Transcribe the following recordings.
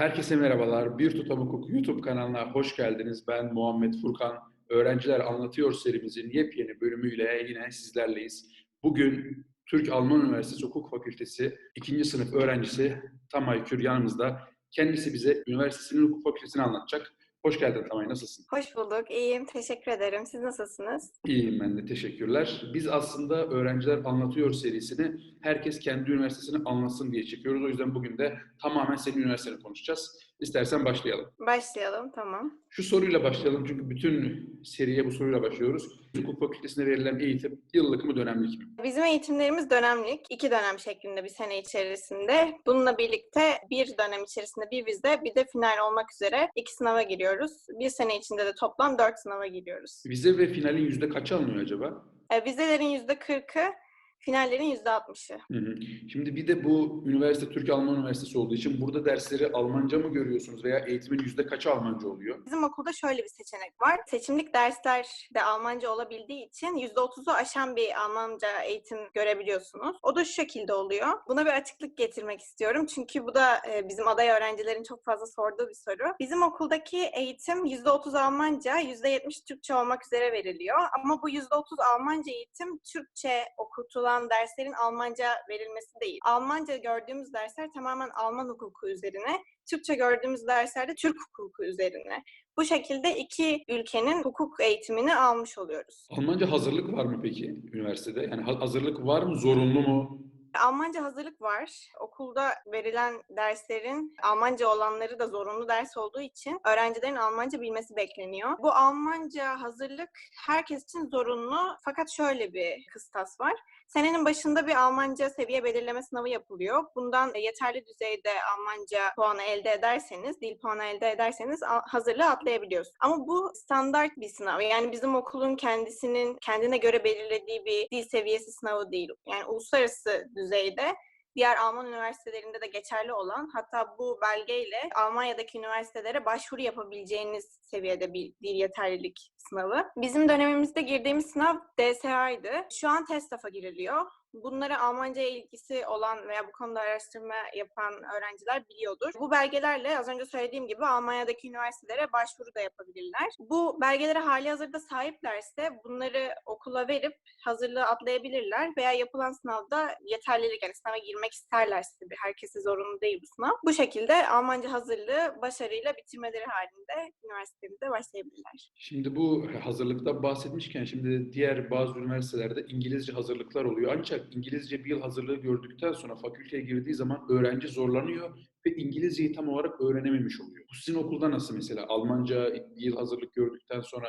Herkese merhabalar. Bir Tutam Hukuk YouTube kanalına hoş geldiniz. Ben Muhammed Furkan. Öğrenciler Anlatıyor serimizin yepyeni bölümüyle yine sizlerleyiz. Bugün Türk-Alman Üniversitesi Hukuk Fakültesi 2. sınıf öğrencisi Tamay Kür yanımızda. Kendisi bize üniversitesinin hukuk fakültesini anlatacak. Hoş geldin Tamay, nasılsın? Hoş bulduk, iyiyim. Teşekkür ederim. Siz nasılsınız? İyiyim ben de, teşekkürler. Biz aslında Öğrenciler Anlatıyor serisini herkes kendi üniversitesini anlatsın diye çekiyoruz. O yüzden bugün de tamamen senin üniversiteni konuşacağız. İstersen başlayalım. Başlayalım, tamam. Şu soruyla başlayalım çünkü bütün seriye bu soruyla başlıyoruz. Hukuk fakültesine verilen eğitim yıllık mı dönemlik mi? Bizim eğitimlerimiz dönemlik, iki dönem şeklinde bir sene içerisinde. Bununla birlikte bir dönem içerisinde bir vize, bir de final olmak üzere iki sınava giriyoruz. Bir sene içinde de toplam dört sınava giriyoruz. Vize ve finalin yüzde kaçı alınıyor acaba? E, vizelerin yüzde kırkı, finallerin yüzde altmışı. Hı hı. Şimdi bir de bu üniversite Türk-Alman Üniversitesi olduğu için burada dersleri Almanca mı görüyorsunuz veya eğitimin yüzde kaçı Almanca oluyor? Bizim okulda şöyle bir seçenek var. Seçimlik dersler de Almanca olabildiği için %30'u aşan bir Almanca eğitim görebiliyorsunuz. O da şu şekilde oluyor. Buna bir açıklık getirmek istiyorum. Çünkü bu da e, bizim aday öğrencilerin çok fazla sorduğu bir soru. Bizim okuldaki eğitim %30 Almanca, %70 Türkçe olmak üzere veriliyor. Ama bu %30 Almanca eğitim Türkçe okutulan derslerin Almanca verilmesi değil. Almanca gördüğümüz dersler tamamen Alman hukuku üzerine. Türkçe gördüğümüz derslerde Türk hukuku üzerine. Bu şekilde iki ülkenin hukuk eğitimini almış oluyoruz. Almanca hazırlık var mı peki üniversitede? Yani ha- hazırlık var mı? Zorunlu mu? Almanca hazırlık var. Okulda verilen derslerin Almanca olanları da zorunlu ders olduğu için öğrencilerin Almanca bilmesi bekleniyor. Bu Almanca hazırlık herkes için zorunlu fakat şöyle bir kıstas var. Senenin başında bir Almanca seviye belirleme sınavı yapılıyor. Bundan yeterli düzeyde Almanca puanı elde ederseniz, dil puanı elde ederseniz hazırlığı atlayabiliyorsunuz. Ama bu standart bir sınav. Yani bizim okulun kendisinin kendine göre belirlediği bir dil seviyesi sınavı değil. Yani uluslararası düzeyde diğer Alman üniversitelerinde de geçerli olan hatta bu belgeyle Almanya'daki üniversitelere başvuru yapabileceğiniz seviyede bir dil yeterlilik sınavı. Bizim dönemimizde girdiğimiz sınav DSA'ydı. Şu an TESTAF'a giriliyor. Bunlara Almanca ilgisi olan veya bu konuda araştırma yapan öğrenciler biliyordur. Bu belgelerle az önce söylediğim gibi Almanya'daki üniversitelere başvuru da yapabilirler. Bu belgelere hali hazırda sahiplerse bunları okula verip hazırlığı atlayabilirler veya yapılan sınavda yeterlilik yani sınava girmek isterlerse bir herkese zorunlu değil bu sınav. Bu şekilde Almanca hazırlığı başarıyla bitirmeleri halinde üniversitemizde başlayabilirler. Şimdi bu hazırlıkta bahsetmişken şimdi diğer bazı üniversitelerde İngilizce hazırlıklar oluyor. Ancak İngilizce bir yıl hazırlığı gördükten sonra fakülteye girdiği zaman öğrenci zorlanıyor ve İngilizceyi tam olarak öğrenememiş oluyor. Bu sizin okulda nasıl mesela? Almanca bir yıl hazırlık gördükten sonra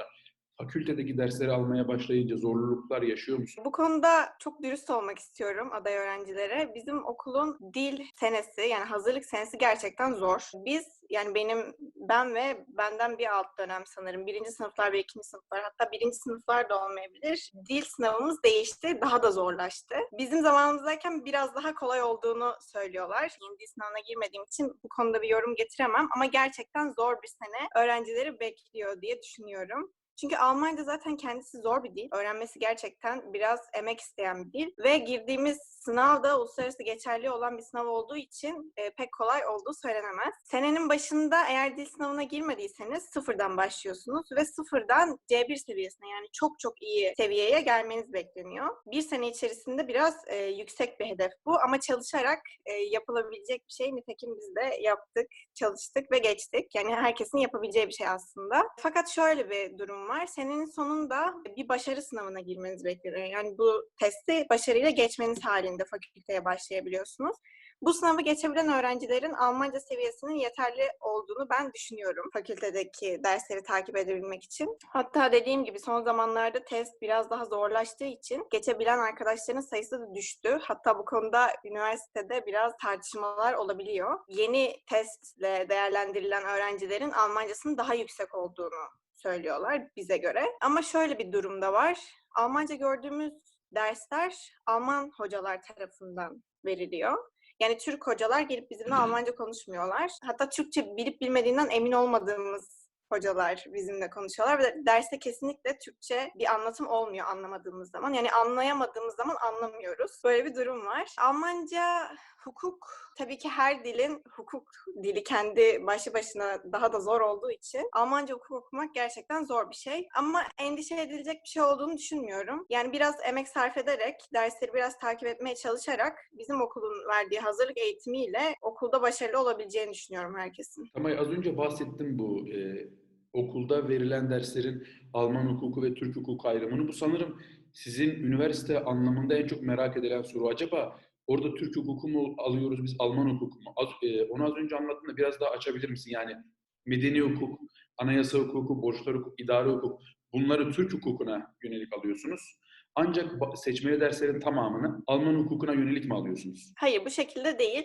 fakültedeki dersleri almaya başlayınca zorluklar yaşıyor musun? Bu konuda çok dürüst olmak istiyorum aday öğrencilere. Bizim okulun dil senesi yani hazırlık senesi gerçekten zor. Biz yani benim ben ve benden bir alt dönem sanırım birinci sınıflar ve ikinci sınıflar hatta birinci sınıflar da olmayabilir. Dil sınavımız değişti daha da zorlaştı. Bizim zamanımızdayken biraz daha kolay olduğunu söylüyorlar. Yeni dil sınavına girmediğim için bu konuda bir yorum getiremem ama gerçekten zor bir sene öğrencileri bekliyor diye düşünüyorum. Çünkü Almanca zaten kendisi zor bir dil. Öğrenmesi gerçekten biraz emek isteyen bir dil. Ve girdiğimiz sınav da uluslararası geçerli olan bir sınav olduğu için e, pek kolay olduğu söylenemez. Senenin başında eğer dil sınavına girmediyseniz sıfırdan başlıyorsunuz ve sıfırdan C1 seviyesine yani çok çok iyi seviyeye gelmeniz bekleniyor. Bir sene içerisinde biraz e, yüksek bir hedef bu ama çalışarak e, yapılabilecek bir şey. Nitekim biz de yaptık, çalıştık ve geçtik. Yani herkesin yapabileceği bir şey aslında. Fakat şöyle bir durum var. Senenin sonunda bir başarı sınavına girmeniz bekleniyor. Yani bu testi başarıyla geçmeniz halinde fakülteye başlayabiliyorsunuz. Bu sınavı geçebilen öğrencilerin Almanca seviyesinin yeterli olduğunu ben düşünüyorum fakültedeki dersleri takip edebilmek için. Hatta dediğim gibi son zamanlarda test biraz daha zorlaştığı için geçebilen arkadaşların sayısı da düştü. Hatta bu konuda üniversitede biraz tartışmalar olabiliyor. Yeni testle değerlendirilen öğrencilerin Almancasının daha yüksek olduğunu söylüyorlar bize göre. Ama şöyle bir durumda var. Almanca gördüğümüz dersler Alman hocalar tarafından veriliyor. Yani Türk hocalar gelip bizimle Almanca konuşmuyorlar. Hatta Türkçe bilip bilmediğinden emin olmadığımız hocalar bizimle konuşuyorlar ve derste kesinlikle Türkçe bir anlatım olmuyor anlamadığımız zaman. Yani anlayamadığımız zaman anlamıyoruz. Böyle bir durum var. Almanca hukuk tabii ki her dilin hukuk dili kendi başlı başına daha da zor olduğu için Almanca hukuk okumak gerçekten zor bir şey. Ama endişe edilecek bir şey olduğunu düşünmüyorum. Yani biraz emek sarf ederek, dersleri biraz takip etmeye çalışarak bizim okulun verdiği hazırlık eğitimiyle okulda başarılı olabileceğini düşünüyorum herkesin. Tamay az önce bahsettim bu e, okulda verilen derslerin Alman hukuku ve Türk hukuku ayrımını. Bu sanırım sizin üniversite anlamında en çok merak edilen soru. Acaba orada Türk hukuku mu alıyoruz biz Alman hukuku mu? Az, e, onu az önce anlattığında biraz daha açabilir misin? Yani medeni hukuk, anayasa hukuku, borçlar hukuk, idare hukuk bunları Türk hukukuna yönelik alıyorsunuz. Ancak seçmeli derslerin tamamını Alman hukukuna yönelik mi alıyorsunuz? Hayır bu şekilde değil.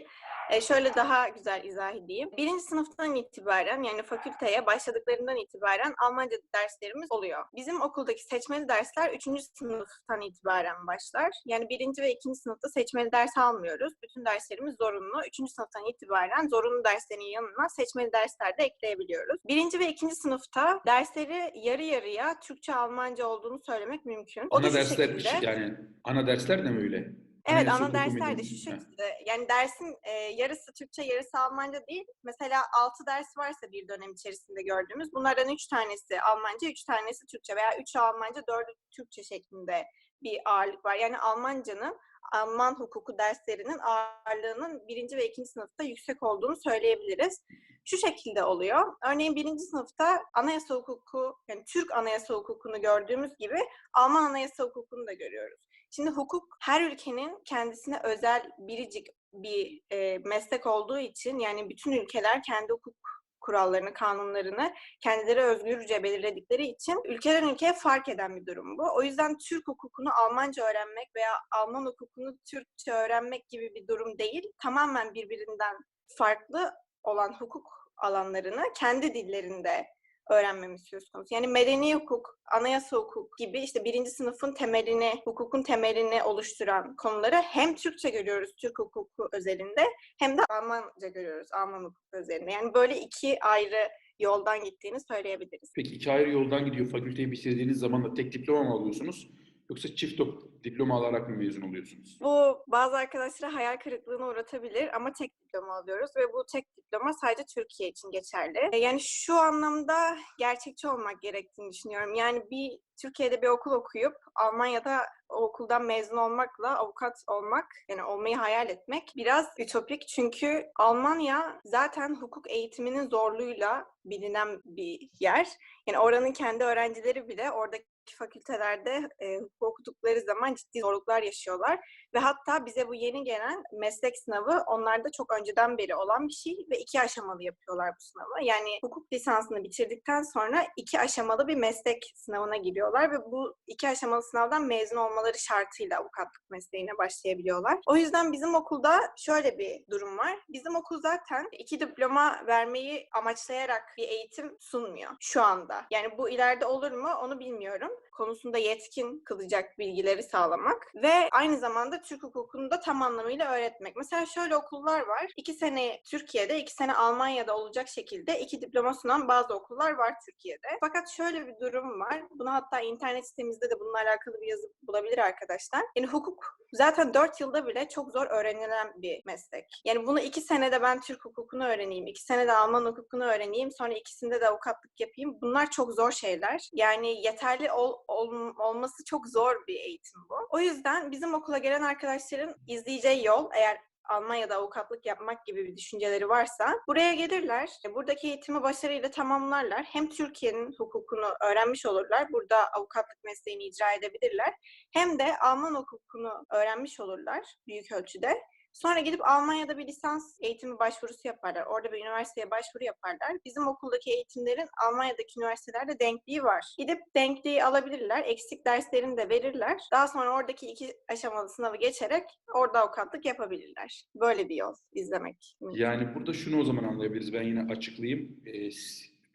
E, şöyle daha güzel izah edeyim. Birinci sınıftan itibaren yani fakülteye başladıklarından itibaren Almanca derslerimiz oluyor. Bizim okuldaki seçmeli dersler üçüncü sınıftan itibaren başlar. Yani birinci ve ikinci sınıfta seçmeli ders almıyoruz. Bütün derslerimiz zorunlu. Üçüncü sınıftan itibaren zorunlu derslerin yanına seçmeli dersler de ekleyebiliyoruz. Birinci ve ikinci sınıfta dersleri yarı yarıya Türkçe-Almanca olduğunu söylemek mümkün. O Ana dersler şekilde. yani ana dersler de mi öyle? Evet Anayasa ana dersler de şu şekilde. Yani dersin e, yarısı Türkçe, yarısı Almanca değil. Mesela 6 ders varsa bir dönem içerisinde gördüğümüz. Bunlardan 3 tanesi Almanca, 3 tanesi Türkçe veya 3'ü Almanca, 4'ü Türkçe şeklinde bir ağırlık var. Yani Almancanın Alman hukuku derslerinin ağırlığının birinci ve ikinci sınıfta yüksek olduğunu söyleyebiliriz. Şu şekilde oluyor. Örneğin birinci sınıfta anayasa hukuku, yani Türk anayasa hukukunu gördüğümüz gibi Alman anayasa hukukunu da görüyoruz. Şimdi hukuk her ülkenin kendisine özel biricik bir e, meslek olduğu için yani bütün ülkeler kendi hukuk kurallarını, kanunlarını kendileri özgürce belirledikleri için ülkeden ülkeye fark eden bir durum bu. O yüzden Türk hukukunu Almanca öğrenmek veya Alman hukukunu Türkçe öğrenmek gibi bir durum değil. Tamamen birbirinden farklı olan hukuk alanlarını kendi dillerinde öğrenmemiz söz konusu. Yani medeni hukuk, anayasa hukuk gibi işte birinci sınıfın temelini, hukukun temelini oluşturan konuları hem Türkçe görüyoruz Türk hukuku özelinde hem de Almanca görüyoruz Alman hukuku özelinde. Yani böyle iki ayrı yoldan gittiğini söyleyebiliriz. Peki iki ayrı yoldan gidiyor. Fakülteyi bitirdiğiniz zaman da tek diploma mı alıyorsunuz? Yoksa çift diploma alarak mı mezun oluyorsunuz? Bu bazı arkadaşlara hayal kırıklığına uğratabilir ama tek diploma alıyoruz ve bu tek diploma sadece Türkiye için geçerli. E, Yani şu anlamda gerçekçi olmak gerektiğini düşünüyorum. Yani bir Türkiye'de bir okul okuyup Almanya'da o okuldan mezun olmakla avukat olmak, yani olmayı hayal etmek biraz ütopik. Çünkü Almanya zaten hukuk eğitiminin zorluğuyla bilinen bir yer. Yani oranın kendi öğrencileri bile oradaki fakültelerde e, hukuk okudukları zaman ciddi zorluklar yaşıyorlar. Ve hatta bize bu yeni gelen meslek sınavı onlarda çok önceden beri olan bir şey ve iki aşamalı yapıyorlar bu sınavı. Yani hukuk lisansını bitirdikten sonra iki aşamalı bir meslek sınavına giriyorlar ve bu iki aşamalı sınavdan mezun olmaları şartıyla avukatlık mesleğine başlayabiliyorlar. O yüzden bizim okulda şöyle bir durum var. Bizim okul zaten iki diploma vermeyi amaçlayarak bir eğitim sunmuyor şu anda. Yani bu ileride olur mu onu bilmiyorum. Konusunda yetkin kılacak bilgileri sağlamak ve aynı zamanda Türk hukukunu da tam anlamıyla öğretmek. Mesela şöyle okullar var. İki sene Türkiye'de, iki sene Almanya'da olacak şekilde iki diploma sunan bazı okullar var Türkiye'de. Fakat şöyle bir durum var. Bunu hatta internet sitemizde de bununla alakalı bir yazı bulabilir arkadaşlar. Yani hukuk zaten 4 yılda bile çok zor öğrenilen bir meslek. Yani bunu iki senede ben Türk hukukunu öğreneyim, iki senede Alman hukukunu öğreneyim, sonra ikisinde de avukatlık yapayım. Bunlar çok zor şeyler. Yani yeterli ol, ol- olması çok zor bir eğitim bu. O yüzden bizim okula gelen arkadaşların izleyeceği yol eğer Almanya'da avukatlık yapmak gibi bir düşünceleri varsa buraya gelirler. e, Buradaki eğitimi başarıyla tamamlarlar. Hem Türkiye'nin hukukunu öğrenmiş olurlar. Burada avukatlık mesleğini icra edebilirler. Hem de Alman hukukunu öğrenmiş olurlar büyük ölçüde. Sonra gidip Almanya'da bir lisans eğitimi başvurusu yaparlar. Orada bir üniversiteye başvuru yaparlar. Bizim okuldaki eğitimlerin Almanya'daki üniversitelerde denkliği var. Gidip denkliği alabilirler. Eksik derslerini de verirler. Daha sonra oradaki iki aşamalı sınavı geçerek orada avukatlık yapabilirler. Böyle bir yol izlemek. Yani burada şunu o zaman anlayabiliriz. Ben yine açıklayayım. Ee,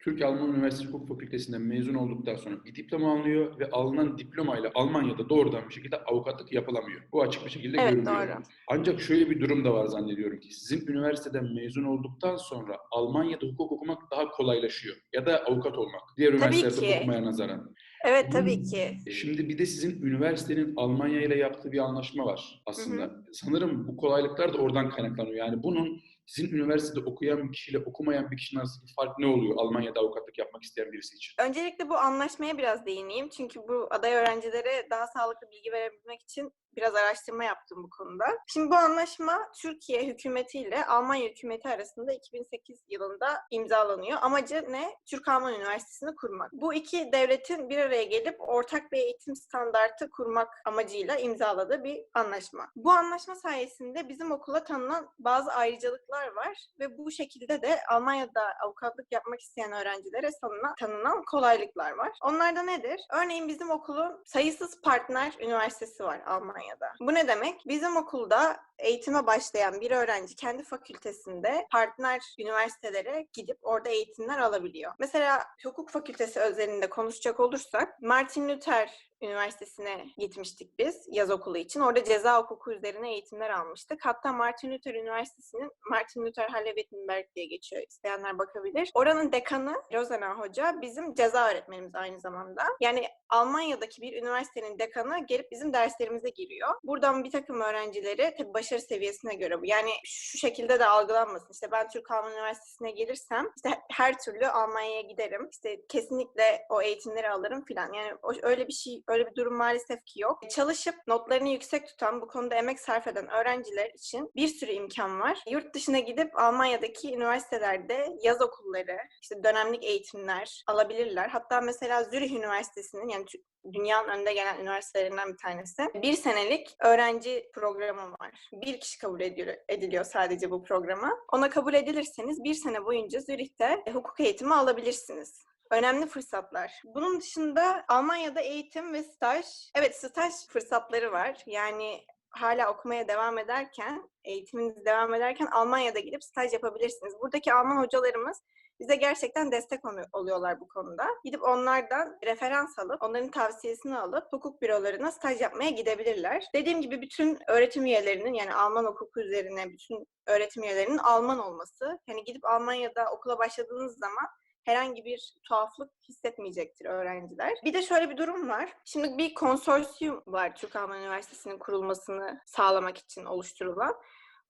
s- Türk-Alman Üniversitesi Hukuk Fakültesinden mezun olduktan sonra bir diploma alınıyor ve alınan diplomayla Almanya'da doğrudan bir şekilde avukatlık yapılamıyor. Bu açık bir şekilde Evet görülüyor. doğru. Ancak şöyle bir durum da var zannediyorum ki sizin üniversiteden mezun olduktan sonra Almanya'da hukuk okumak daha kolaylaşıyor. Ya da avukat olmak. Diğer üniversitelerde okumaya nazaran. Evet tabii ki. E Şimdi bir de sizin üniversitenin Almanya ile yaptığı bir anlaşma var aslında. Sanırım bu kolaylıklar da oradan kaynaklanıyor. Yani bunun sizin üniversitede okuyan bir kişiyle okumayan bir kişinin arasındaki fark ne oluyor Almanya'da avukatlık yapmak isteyen birisi için? Öncelikle bu anlaşmaya biraz değineyim. Çünkü bu aday öğrencilere daha sağlıklı bilgi verebilmek için biraz araştırma yaptım bu konuda. Şimdi bu anlaşma Türkiye hükümetiyle Almanya hükümeti arasında 2008 yılında imzalanıyor. Amacı ne? Türk-Alman Üniversitesi'ni kurmak. Bu iki devletin bir araya gelip ortak bir eğitim standartı kurmak amacıyla imzaladığı bir anlaşma. Bu anlaşma sayesinde bizim okula tanınan bazı ayrıcalıklar var ve bu şekilde de Almanya'da avukatlık yapmak isteyen öğrencilere tanınan, tanınan kolaylıklar var. Onlar da nedir? Örneğin bizim okulun sayısız partner üniversitesi var Almanya'da. Bu ne demek? Bizim okulda eğitime başlayan bir öğrenci kendi fakültesinde partner üniversitelere gidip orada eğitimler alabiliyor. Mesela hukuk fakültesi özelinde konuşacak olursak Martin Luther Üniversitesi'ne gitmiştik biz yaz okulu için. Orada ceza hukuku üzerine eğitimler almıştık. Hatta Martin Luther Üniversitesi'nin Martin Luther Halle Wittenberg diye geçiyor. İsteyenler bakabilir. Oranın dekanı Rosenau Hoca bizim ceza öğretmenimiz aynı zamanda. Yani Almanya'daki bir üniversitenin dekanı gelip bizim derslerimize giriyor. Buradan bir takım öğrencileri tabii başarı seviyesine göre bu. Yani şu şekilde de algılanmasın. İşte ben Türk Alman Üniversitesi'ne gelirsem işte her türlü Almanya'ya giderim. İşte kesinlikle o eğitimleri alırım filan. Yani öyle bir şey Öyle bir durum maalesef ki yok. Çalışıp notlarını yüksek tutan, bu konuda emek sarf eden öğrenciler için bir sürü imkan var. Yurt dışına gidip Almanya'daki üniversitelerde yaz okulları, işte dönemlik eğitimler alabilirler. Hatta mesela Zürih Üniversitesi'nin yani dünyanın önde gelen üniversitelerinden bir tanesi. Bir senelik öğrenci programı var. Bir kişi kabul ediliyor, sadece bu programa. Ona kabul edilirseniz bir sene boyunca Zürih'te hukuk eğitimi alabilirsiniz. Önemli fırsatlar. Bunun dışında Almanya'da eğitim ve staj, evet staj fırsatları var. Yani hala okumaya devam ederken, eğitiminiz devam ederken Almanya'da gidip staj yapabilirsiniz. Buradaki Alman hocalarımız bize gerçekten destek olu- oluyorlar bu konuda. Gidip onlardan referans alıp, onların tavsiyesini alıp hukuk bürolarına staj yapmaya gidebilirler. Dediğim gibi bütün öğretim üyelerinin yani Alman hukuku üzerine bütün öğretim üyelerinin Alman olması. Yani gidip Almanya'da okula başladığınız zaman herhangi bir tuhaflık hissetmeyecektir öğrenciler. Bir de şöyle bir durum var. Şimdi bir konsorsiyum var Türk Alman Üniversitesi'nin kurulmasını sağlamak için oluşturulan.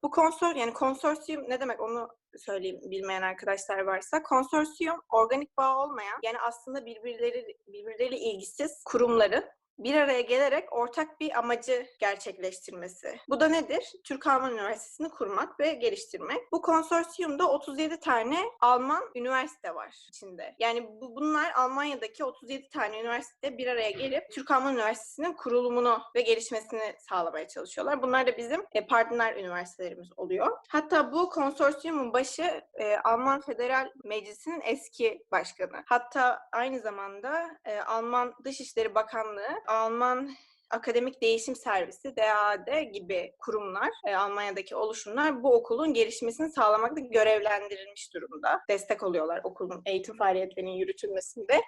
Bu konsor yani konsorsiyum ne demek onu söyleyeyim bilmeyen arkadaşlar varsa. Konsorsiyum organik bağ olmayan yani aslında birbirleri birbirleriyle ilgisiz kurumların bir araya gelerek ortak bir amacı gerçekleştirmesi. Bu da nedir? Türk Alman Üniversitesi'ni kurmak ve geliştirmek. Bu konsorsiyumda 37 tane Alman üniversite var içinde. Yani bu, bunlar Almanya'daki 37 tane üniversite bir araya gelip Türk Alman Üniversitesi'nin kurulumunu ve gelişmesini sağlamaya çalışıyorlar. Bunlar da bizim e, partner üniversitelerimiz oluyor. Hatta bu konsorsiyumun başı e, Alman Federal Meclisi'nin eski başkanı. Hatta aynı zamanda e, Alman Dışişleri Bakanlığı, Alman Akademik Değişim Servisi, DAAD gibi kurumlar, e, Almanya'daki oluşumlar bu okulun gelişmesini sağlamakta görevlendirilmiş durumda. Destek oluyorlar okulun eğitim faaliyetlerinin yürütülmesinde.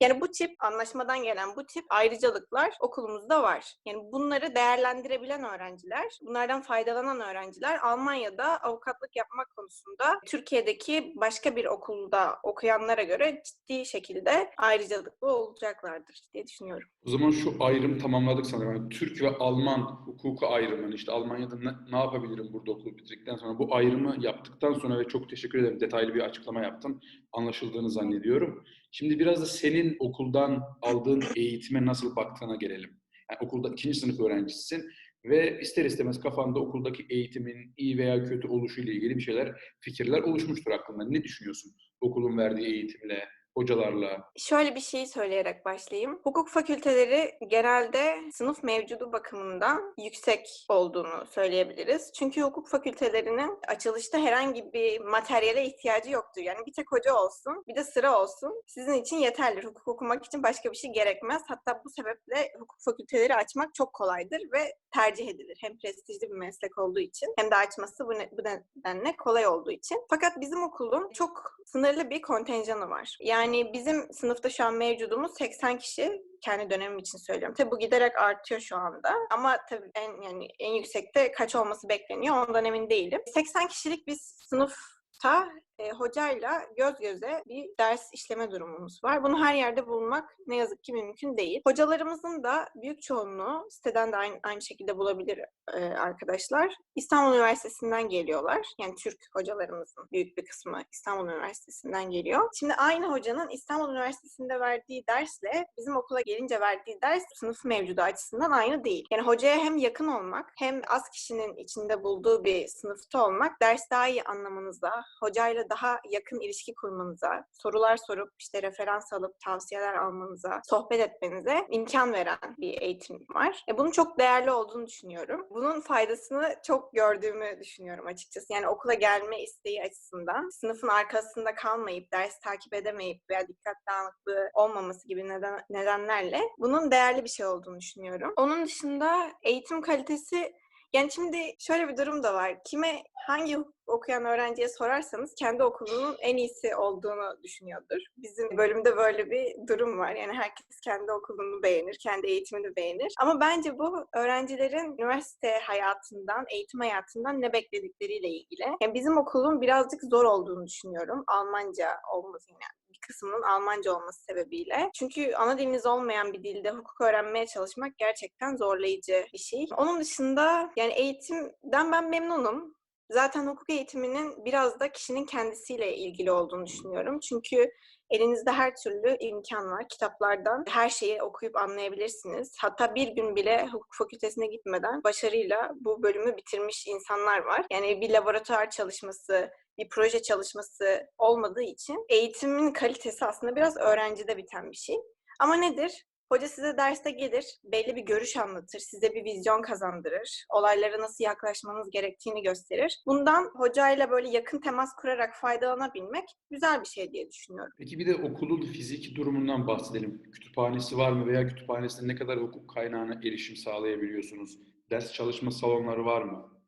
Yani bu tip anlaşmadan gelen bu tip ayrıcalıklar okulumuzda var. Yani bunları değerlendirebilen öğrenciler, bunlardan faydalanan öğrenciler Almanya'da avukatlık yapmak konusunda Türkiye'deki başka bir okulda okuyanlara göre ciddi şekilde ayrıcalıklı olacaklardır diye düşünüyorum. O zaman şu ayrım tamamladık sanırım. Yani Türk ve Alman hukuku ayrımı. Yani işte Almanya'da ne, ne yapabilirim burada okulu bitirdikten sonra? Bu ayrımı yaptıktan sonra ve çok teşekkür ederim. Detaylı bir açıklama yaptın. Anlaşıldığını zannediyorum. Şimdi biraz da senin okuldan aldığın eğitime nasıl baktığına gelelim. Yani okulda ikinci sınıf öğrencisisin ve ister istemez kafanda okuldaki eğitimin iyi veya kötü oluşuyla ilgili bir şeyler, fikirler oluşmuştur aklında. Ne düşünüyorsun okulun verdiği eğitimle, hocalarla? Şöyle bir şey söyleyerek başlayayım. Hukuk fakülteleri genelde sınıf mevcudu bakımından yüksek olduğunu söyleyebiliriz. Çünkü hukuk fakültelerinin açılışta herhangi bir materyale ihtiyacı yoktur. Yani bir tek hoca olsun, bir de sıra olsun. Sizin için yeterlidir. Hukuk okumak için başka bir şey gerekmez. Hatta bu sebeple hukuk fakülteleri açmak çok kolaydır ve tercih edilir. Hem prestijli bir meslek olduğu için hem de açması bu, ne, bu nedenle kolay olduğu için. Fakat bizim okulun çok sınırlı bir kontenjanı var. Yani bizim sınıfta şu an mevcudumuz 80 kişi kendi dönemim için söylüyorum. Tabii bu giderek artıyor şu anda. Ama tabii en yani en yüksekte kaç olması bekleniyor ondan emin değilim. 80 kişilik bir sınıfta e, hocayla göz göze bir ders işleme durumumuz var. Bunu her yerde bulmak ne yazık ki mümkün değil. Hocalarımızın da büyük çoğunluğu siteden de aynı, aynı şekilde bulabilir e, arkadaşlar. İstanbul Üniversitesi'nden geliyorlar. Yani Türk hocalarımızın büyük bir kısmı İstanbul Üniversitesi'nden geliyor. Şimdi aynı hocanın İstanbul Üniversitesi'nde verdiği dersle bizim okula gelince verdiği ders sınıf mevcudu açısından aynı değil. Yani hocaya hem yakın olmak hem az kişinin içinde bulduğu bir sınıfta olmak ders daha iyi anlamanıza, hocayla daha yakın ilişki kurmanıza, sorular sorup işte referans alıp tavsiyeler almanıza, sohbet etmenize imkan veren bir eğitim var. E, bunun çok değerli olduğunu düşünüyorum. Bunun faydasını çok gördüğümü düşünüyorum açıkçası. Yani okula gelme isteği açısından sınıfın arkasında kalmayıp, ders takip edemeyip veya dikkat dağınıklığı olmaması gibi neden, nedenlerle bunun değerli bir şey olduğunu düşünüyorum. Onun dışında eğitim kalitesi yani şimdi şöyle bir durum da var. Kime hangi okuyan öğrenciye sorarsanız kendi okulunun en iyisi olduğunu düşünüyordur. Bizim bölümde böyle bir durum var. Yani herkes kendi okulunu beğenir, kendi eğitimini beğenir. Ama bence bu öğrencilerin üniversite hayatından, eğitim hayatından ne bekledikleriyle ilgili. Yani bizim okulun birazcık zor olduğunu düşünüyorum. Almanca olması yani kısmının Almanca olması sebebiyle. Çünkü ana diliniz olmayan bir dilde hukuk öğrenmeye çalışmak gerçekten zorlayıcı bir şey. Onun dışında yani eğitimden ben memnunum. Zaten hukuk eğitiminin biraz da kişinin kendisiyle ilgili olduğunu düşünüyorum. Çünkü elinizde her türlü imkan var. Kitaplardan her şeyi okuyup anlayabilirsiniz. Hatta bir gün bile hukuk fakültesine gitmeden başarıyla bu bölümü bitirmiş insanlar var. Yani bir laboratuvar çalışması, bir proje çalışması olmadığı için eğitimin kalitesi aslında biraz öğrencide biten bir şey. Ama nedir? Hoca size derste gelir, belli bir görüş anlatır, size bir vizyon kazandırır, olaylara nasıl yaklaşmanız gerektiğini gösterir. Bundan hocayla böyle yakın temas kurarak faydalanabilmek güzel bir şey diye düşünüyorum. Peki bir de okulun fiziki durumundan bahsedelim. Kütüphanesi var mı veya kütüphanesinde ne kadar hukuk kaynağına erişim sağlayabiliyorsunuz? Ders çalışma salonları var mı?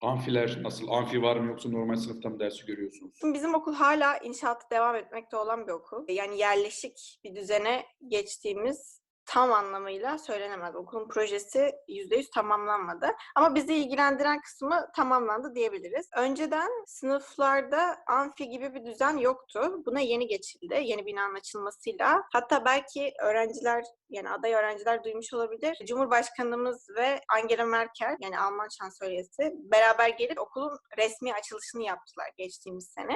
Amfiler nasıl? Amfi var mı yoksa normal sınıfta mı dersi görüyorsunuz? Şimdi bizim okul hala inşaatı devam etmekte olan bir okul. Yani yerleşik bir düzene geçtiğimiz tam anlamıyla söylenemez. Okulun projesi %100 tamamlanmadı. Ama bizi ilgilendiren kısmı tamamlandı diyebiliriz. Önceden sınıflarda amfi gibi bir düzen yoktu. Buna yeni geçildi. Yeni binanın açılmasıyla. Hatta belki öğrenciler yani aday öğrenciler duymuş olabilir. Cumhurbaşkanımız ve Angela Merkel yani Alman şansölyesi beraber gelip okulun resmi açılışını yaptılar geçtiğimiz sene.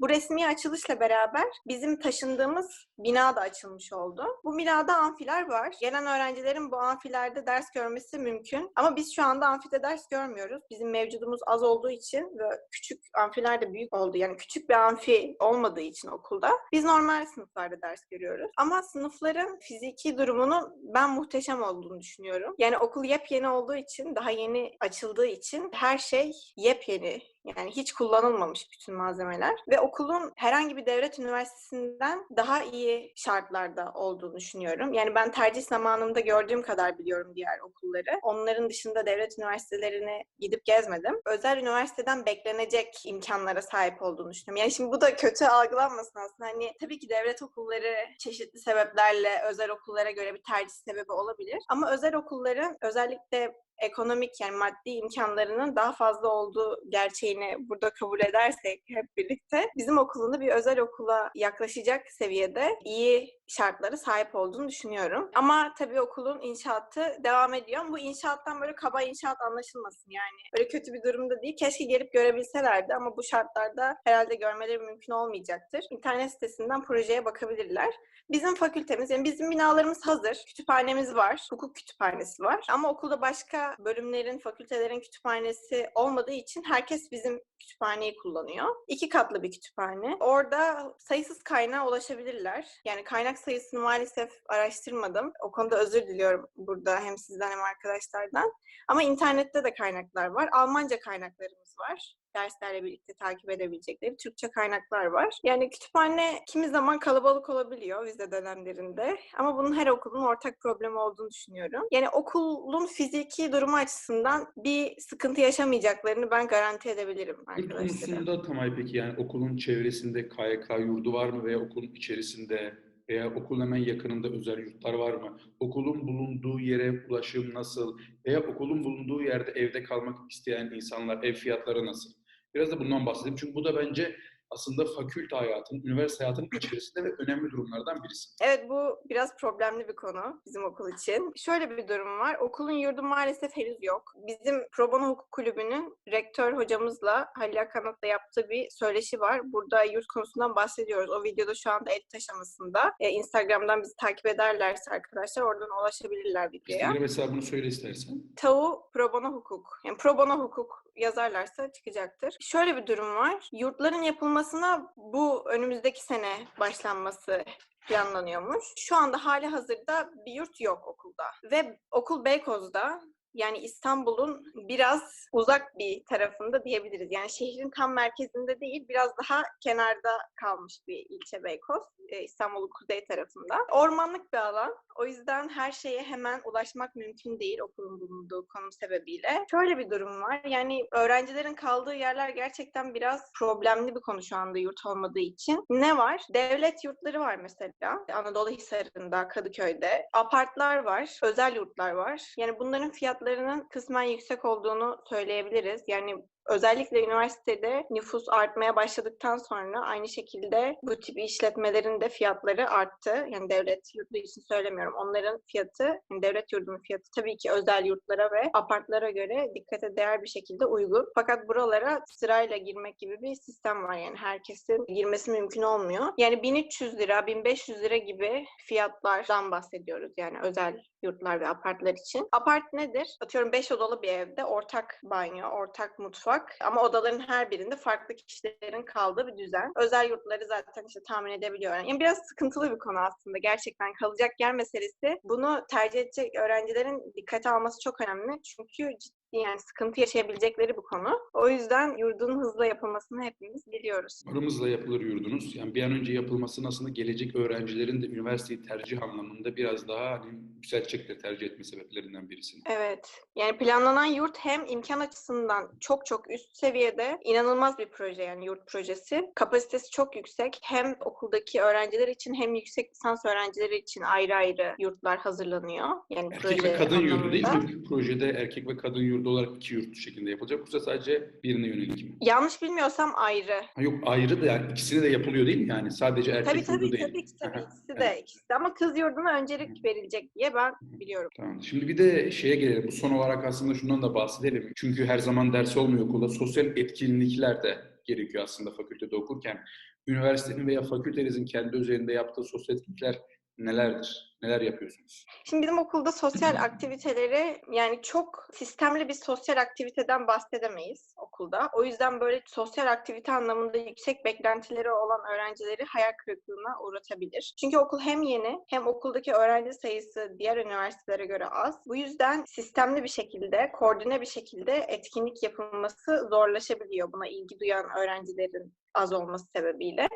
Bu resmi açılışla beraber bizim taşındığımız bina da açılmış oldu. Bu binada amfiler var. Gelen öğrencilerin bu amfilerde ders görmesi mümkün. Ama biz şu anda amfide ders görmüyoruz. Bizim mevcudumuz az olduğu için ve küçük amfiler de büyük oldu. Yani küçük bir amfi olmadığı için okulda. Biz normal sınıflarda ders görüyoruz. Ama sınıfların fiziki durumunun ben muhteşem olduğunu düşünüyorum. Yani okul yepyeni olduğu için, daha yeni açıldığı için her şey yepyeni yani hiç kullanılmamış bütün malzemeler ve okulun herhangi bir devlet üniversitesinden daha iyi şartlarda olduğunu düşünüyorum. Yani ben tercih zamanımda gördüğüm kadar biliyorum diğer okulları. Onların dışında devlet üniversitelerini gidip gezmedim. Özel üniversiteden beklenecek imkanlara sahip olduğunu düşünüyorum. Yani şimdi bu da kötü algılanmasın aslında. Hani tabii ki devlet okulları çeşitli sebeplerle özel okullara göre bir tercih sebebi olabilir. Ama özel okulların özellikle ekonomik yani maddi imkanlarının daha fazla olduğu gerçeğini burada kabul edersek hep birlikte bizim okulunu bir özel okula yaklaşacak seviyede iyi şartlara sahip olduğunu düşünüyorum. Ama tabii okulun inşaatı devam ediyor. Bu inşaattan böyle kaba inşaat anlaşılmasın yani. Böyle kötü bir durumda değil. Keşke gelip görebilselerdi ama bu şartlarda herhalde görmeleri mümkün olmayacaktır. İnternet sitesinden projeye bakabilirler. Bizim fakültemiz, yani bizim binalarımız hazır. Kütüphanemiz var, hukuk kütüphanesi var. Ama okulda başka bölümlerin, fakültelerin kütüphanesi olmadığı için herkes bizim kütüphaneyi kullanıyor. İki katlı bir kütüphane. Orada sayısız kaynağa ulaşabilirler. Yani kaynak sayısını maalesef araştırmadım. O konuda özür diliyorum burada hem sizden hem arkadaşlardan. Ama internette de kaynaklar var. Almanca kaynaklarımız var derslerle birlikte takip edebilecekleri Türkçe kaynaklar var. Yani kütüphane kimi zaman kalabalık olabiliyor vize dönemlerinde ama bunun her okulun ortak problemi olduğunu düşünüyorum. Yani okulun fiziki durumu açısından bir sıkıntı yaşamayacaklarını ben garanti edebilirim arkadaşlara. konusunda Tamay peki yani okulun çevresinde KYK yurdu var mı veya okulun içerisinde veya okulun hemen yakınında özel yurtlar var mı? Okulun bulunduğu yere ulaşım nasıl? Veya okulun bulunduğu yerde evde kalmak isteyen insanlar ev fiyatları nasıl? Biraz da bundan bahsedeyim. Çünkü bu da bence aslında fakülte hayatının, üniversite hayatının içerisinde ve önemli durumlardan birisi. Evet bu biraz problemli bir konu bizim okul için. Şöyle bir durum var. Okulun yurdu maalesef henüz yok. Bizim Pro Bono Hukuk Kulübü'nün rektör hocamızla Halil Akanat'la yaptığı bir söyleşi var. Burada yurt konusundan bahsediyoruz. O videoda şu anda edit aşamasında. E, Instagram'dan bizi takip ederlerse arkadaşlar oradan ulaşabilirler videoya. Instagram hesabını söyle istersen. Tau Pro Bono Hukuk. Yani Pro Bono Hukuk yazarlarsa çıkacaktır. Şöyle bir durum var. Yurtların yapılmasına bu önümüzdeki sene başlanması planlanıyormuş. Şu anda hali hazırda bir yurt yok okulda. Ve okul Beykoz'da yani İstanbul'un biraz uzak bir tarafında diyebiliriz. Yani şehrin tam merkezinde değil, biraz daha kenarda kalmış bir ilçe Beykoz. e, İstanbul'un kuzey tarafında. Ormanlık bir alan. O yüzden her şeye hemen ulaşmak mümkün değil okulun bulunduğu konum sebebiyle. Şöyle bir durum var. Yani öğrencilerin kaldığı yerler gerçekten biraz problemli bir konu şu anda yurt olmadığı için. Ne var? Devlet yurtları var mesela. Anadolu Hisarı'nda, Kadıköy'de. Apartlar var, özel yurtlar var. Yani bunların fiyatlarının kısmen yüksek olduğunu söyleyebiliriz. Yani Özellikle üniversitede nüfus artmaya başladıktan sonra aynı şekilde bu tip işletmelerin de fiyatları arttı. Yani devlet yurdu için söylemiyorum. Onların fiyatı, yani devlet yurdunun fiyatı tabii ki özel yurtlara ve apartlara göre dikkate değer bir şekilde uygun. Fakat buralara sırayla girmek gibi bir sistem var. Yani herkesin girmesi mümkün olmuyor. Yani 1300 lira, 1500 lira gibi fiyatlardan bahsediyoruz. Yani özel yurtlar ve apartlar için. Apart nedir? Atıyorum 5 odalı bir evde ortak banyo, ortak mutfak ama odaların her birinde farklı kişilerin kaldığı bir düzen. Özel yurtları zaten işte tahmin edebiliyorum. Yani biraz sıkıntılı bir konu aslında. Gerçekten kalacak yer meselesi. Bunu tercih edecek öğrencilerin dikkate alması çok önemli. Çünkü yani sıkıntı yaşayabilecekleri bu konu. O yüzden yurdun hızla yapılmasını hepimiz biliyoruz. Varımızla yapılır yurdunuz. Yani bir an önce yapılmasının aslında gelecek öğrencilerin de üniversiteyi tercih anlamında biraz daha hani yükseltecektir tercih etme sebeplerinden birisi. Evet. Yani planlanan yurt hem imkan açısından çok çok üst seviyede inanılmaz bir proje yani yurt projesi. Kapasitesi çok yüksek. Hem okuldaki öğrenciler için hem yüksek lisans öğrencileri için ayrı ayrı yurtlar hazırlanıyor. Yani Erkek proje ve kadın yurdu değil anlamında. mi? Projede erkek ve kadın yurdu olarak iki yurt şeklinde yapılacak. Yoksa sadece birine yönelik mi? Yanlış bilmiyorsam ayrı. Ha yok ayrı da yani ikisine de yapılıyor değil mi? Yani sadece erkek Tabii yurdu tabii değil. tabii ki tabii ikisi de ikisi de ama kız yurduna öncelik verilecek diye ben biliyorum. Tamam. Şimdi bir de şeye gelelim. Bu son olarak aslında şundan da bahsedelim. Çünkü her zaman ders olmuyor okulda. Sosyal etkinlikler de gerekiyor aslında fakültede okurken. Üniversitenin veya fakültenizin kendi üzerinde yaptığı sosyal etkinlikler nelerdir? Neler yapıyorsunuz? Şimdi bizim okulda sosyal aktiviteleri yani çok sistemli bir sosyal aktiviteden bahsedemeyiz okulda. O yüzden böyle sosyal aktivite anlamında yüksek beklentileri olan öğrencileri hayal kırıklığına uğratabilir. Çünkü okul hem yeni hem okuldaki öğrenci sayısı diğer üniversitelere göre az. Bu yüzden sistemli bir şekilde, koordine bir şekilde etkinlik yapılması zorlaşabiliyor buna ilgi duyan öğrencilerin az olması sebebiyle.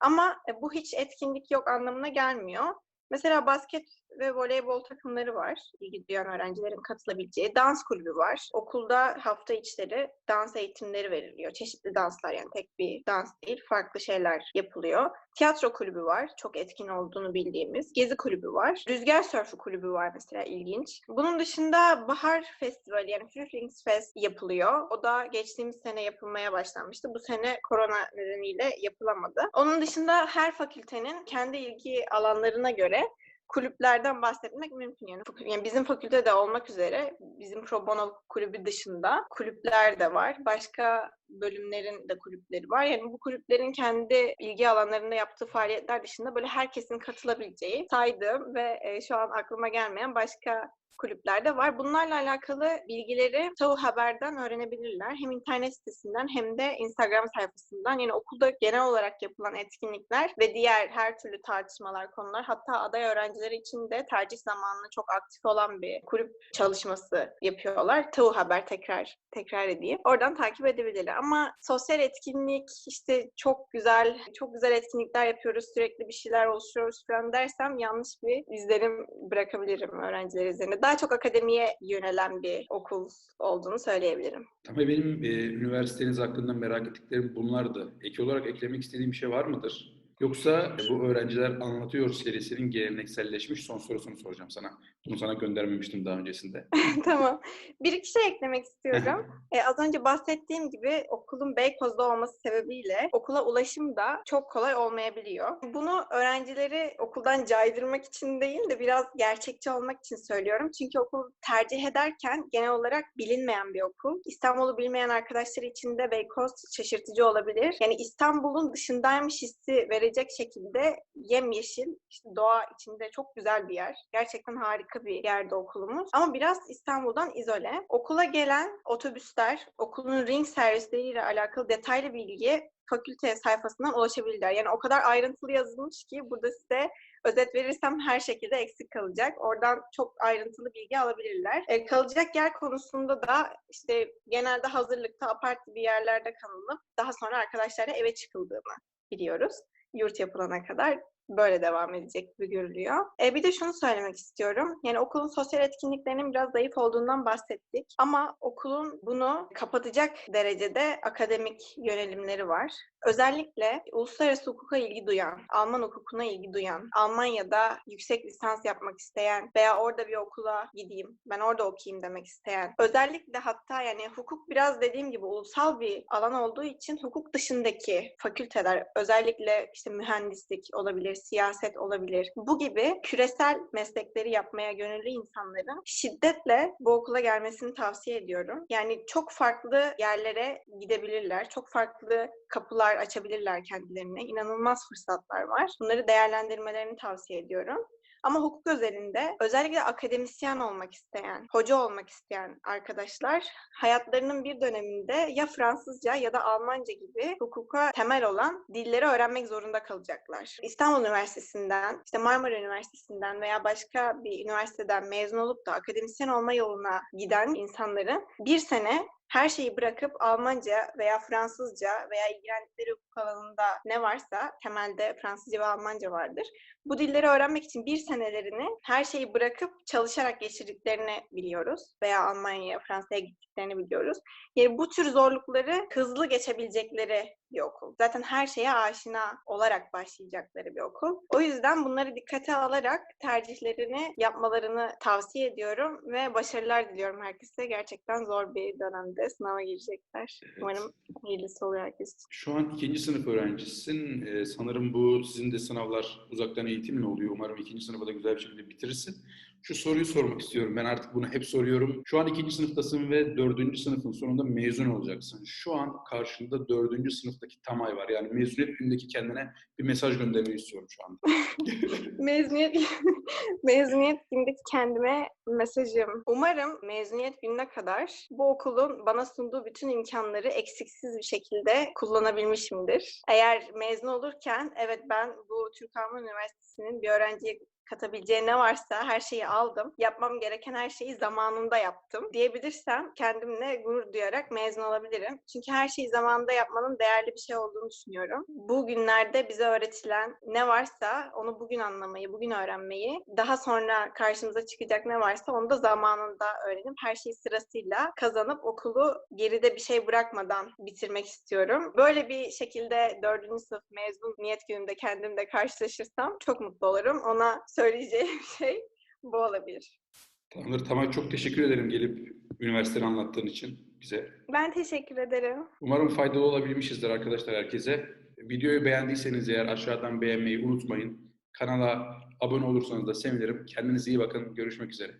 Ama e, bu hiç etkinlik yok anlamına gelmiyor. Mesela basket ve voleybol takımları var. İlgi duyan öğrencilerin katılabileceği. Dans kulübü var. Okulda hafta içleri dans eğitimleri veriliyor. Çeşitli danslar yani tek bir dans değil, farklı şeyler yapılıyor. Tiyatro kulübü var. Çok etkin olduğunu bildiğimiz. Gezi kulübü var. Rüzgar sörfü kulübü var mesela ilginç. Bunun dışında Bahar Festivali yani Fest yapılıyor. O da geçtiğimiz sene yapılmaya başlanmıştı. Bu sene korona nedeniyle yapılamadı. Onun dışında her fakültenin kendi ilgi alanlarına göre kulüplerden bahsetmek mümkün. Yani, yani bizim fakültede olmak üzere bizim pro bono kulübü dışında kulüpler de var. Başka bölümlerin de kulüpleri var. Yani bu kulüplerin kendi ilgi alanlarında yaptığı faaliyetler dışında böyle herkesin katılabileceği saydığım ve e, şu an aklıma gelmeyen başka kulüplerde var. Bunlarla alakalı bilgileri Tavu Haber'den öğrenebilirler. Hem internet sitesinden hem de Instagram sayfasından. Yani okulda genel olarak yapılan etkinlikler ve diğer her türlü tartışmalar, konular hatta aday öğrencileri için de tercih zamanında çok aktif olan bir kulüp çalışması yapıyorlar. Tavu Haber tekrar tekrar edeyim. Oradan takip edebilirler. Ama sosyal etkinlik işte çok güzel, çok güzel etkinlikler yapıyoruz, sürekli bir şeyler oluşturuyoruz falan dersem yanlış bir izlenim bırakabilirim öğrenciler üzerinde. Daha çok akademiye yönelen bir okul olduğunu söyleyebilirim. Tabii benim e, üniversiteniz hakkında merak ettiklerim bunlardı. Ek olarak eklemek istediğim bir şey var mıdır? Yoksa bu öğrenciler anlatıyor serisinin gelenekselleşmiş son sorusunu soracağım sana. Bunu sana göndermemiştim daha öncesinde. tamam. Bir iki şey eklemek istiyorum. ee, az önce bahsettiğim gibi okulun Beykoz'da olması sebebiyle okula ulaşım da çok kolay olmayabiliyor. Bunu öğrencileri okuldan caydırmak için değil de biraz gerçekçi olmak için söylüyorum. Çünkü okul tercih ederken genel olarak bilinmeyen bir okul. İstanbul'u bilmeyen arkadaşlar için de Beykoz şaşırtıcı olabilir. Yani İstanbul'un dışındaymış hissi verecek görebilecek şekilde yemyeşil, işte doğa içinde çok güzel bir yer. Gerçekten harika bir yerde okulumuz. Ama biraz İstanbul'dan izole. Okula gelen otobüsler, okulun ring servisleriyle alakalı detaylı bilgi fakülte sayfasından ulaşabilirler. Yani o kadar ayrıntılı yazılmış ki burada size özet verirsem her şekilde eksik kalacak. Oradan çok ayrıntılı bilgi alabilirler. E, kalacak yer konusunda da işte genelde hazırlıkta apartlı bir yerlerde kalınıp daha sonra arkadaşlarla eve çıkıldığını biliyoruz yurt yapılana kadar böyle devam edecek gibi görülüyor. E, bir de şunu söylemek istiyorum. Yani okulun sosyal etkinliklerinin biraz zayıf olduğundan bahsettik. Ama okulun bunu kapatacak derecede akademik yönelimleri var. Özellikle uluslararası hukuka ilgi duyan, Alman hukukuna ilgi duyan, Almanya'da yüksek lisans yapmak isteyen veya orada bir okula gideyim, ben orada okuyayım demek isteyen. Özellikle hatta yani hukuk biraz dediğim gibi ulusal bir alan olduğu için hukuk dışındaki fakülteler özellikle işte mühendislik olabilir, siyaset olabilir. Bu gibi küresel meslekleri yapmaya gönüllü insanların şiddetle bu okula gelmesini tavsiye ediyorum. Yani çok farklı yerlere gidebilirler. Çok farklı kapılar açabilirler kendilerine. İnanılmaz fırsatlar var. Bunları değerlendirmelerini tavsiye ediyorum. Ama hukuk özelinde özellikle akademisyen olmak isteyen, hoca olmak isteyen arkadaşlar hayatlarının bir döneminde ya Fransızca ya da Almanca gibi hukuka temel olan dilleri öğrenmek zorunda kalacaklar. İstanbul Üniversitesi'nden, işte Marmara Üniversitesi'nden veya başka bir üniversiteden mezun olup da akademisyen olma yoluna giden insanların bir sene her şeyi bırakıp Almanca veya Fransızca veya ilgilendikleri hukuk alanında ne varsa temelde Fransızca ve Almanca vardır. Bu dilleri öğrenmek için bir senelerini her şeyi bırakıp çalışarak geçirdiklerini biliyoruz. Veya Almanya'ya, Fransa'ya gittiklerini biliyoruz. Yani bu tür zorlukları hızlı geçebilecekleri bir okul. Zaten her şeye aşina olarak başlayacakları bir okul. O yüzden bunları dikkate alarak tercihlerini yapmalarını tavsiye ediyorum ve başarılar diliyorum herkese. Gerçekten zor bir dönemde sınava girecekler. Evet. Umarım iyilisi olur herkes. Şu an ikinci sınıf öğrencisin. Ee, sanırım bu sizin de sınavlar uzaktan eğitimle oluyor. Umarım ikinci sınıfı da güzel bir şekilde bitirirsin. Şu soruyu sormak istiyorum. Ben artık bunu hep soruyorum. Şu an ikinci sınıftasın ve dördüncü sınıfın sonunda mezun olacaksın. Şu an karşında dördüncü sınıftaki Tamay var. Yani mezuniyet günündeki kendine bir mesaj göndermeyi istiyorum şu anda. mezuniyet, mezuniyet günündeki kendime mesajım. Umarım mezuniyet gününe kadar bu okulun bana sunduğu bütün imkanları eksiksiz bir şekilde kullanabilmişimdir. Eğer mezun olurken evet ben bu Türk Alman Üniversitesi'nin bir öğrenciye katabileceği ne varsa her şeyi aldım. Yapmam gereken her şeyi zamanında yaptım diyebilirsem kendimle gurur duyarak mezun olabilirim. Çünkü her şeyi zamanında yapmanın değerli bir şey olduğunu düşünüyorum. Bugünlerde bize öğretilen ne varsa onu bugün anlamayı, bugün öğrenmeyi, daha sonra karşımıza çıkacak ne varsa onu da zamanında öğrenip her şeyi sırasıyla kazanıp okulu geride bir şey bırakmadan bitirmek istiyorum. Böyle bir şekilde dördüncü sınıf mezun niyet günümde kendimle karşılaşırsam çok mutlu olurum. Ona söyleyeceğim şey bu olabilir. Tamamdır. Tamam çok teşekkür ederim gelip üniversiteni anlattığın için bize. Ben teşekkür ederim. Umarım faydalı olabilmişizdir arkadaşlar herkese. Videoyu beğendiyseniz eğer aşağıdan beğenmeyi unutmayın. Kanala abone olursanız da sevinirim. Kendinize iyi bakın. Görüşmek üzere.